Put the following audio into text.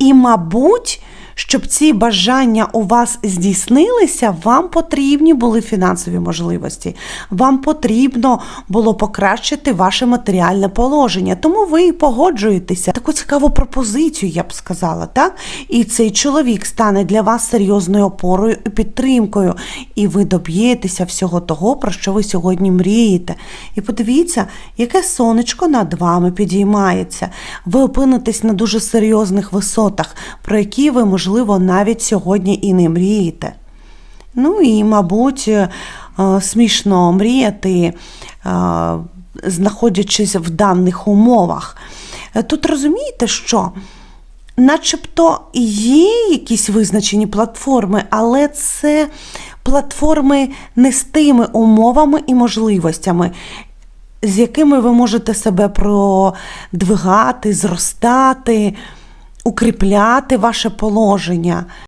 І, мабуть, щоб ці бажання у вас здійснилися, вам потрібні були фінансові можливості. Вам потрібно було покращити ваше матеріальне положення. Тому ви і погоджуєтеся. Таку цікаву пропозицію, я б сказала, так? І цей чоловік стане для вас серйозною опорою і підтримкою. І ви доб'єтеся всього того, про що ви сьогодні мрієте. І подивіться, яке сонечко над вами підіймається. Ви опинитесь на дуже серйозних висотах, про які ви, можливо, навіть сьогодні і не мрієте. Ну і, мабуть, е, смішно мріяти, е, знаходячись в даних умовах. Е, Тут розумієте, що? Начебто є якісь визначені платформи, але це платформи не з тими умовами і можливостями, з якими ви можете себе продвигати, зростати, укріпляти ваше положення.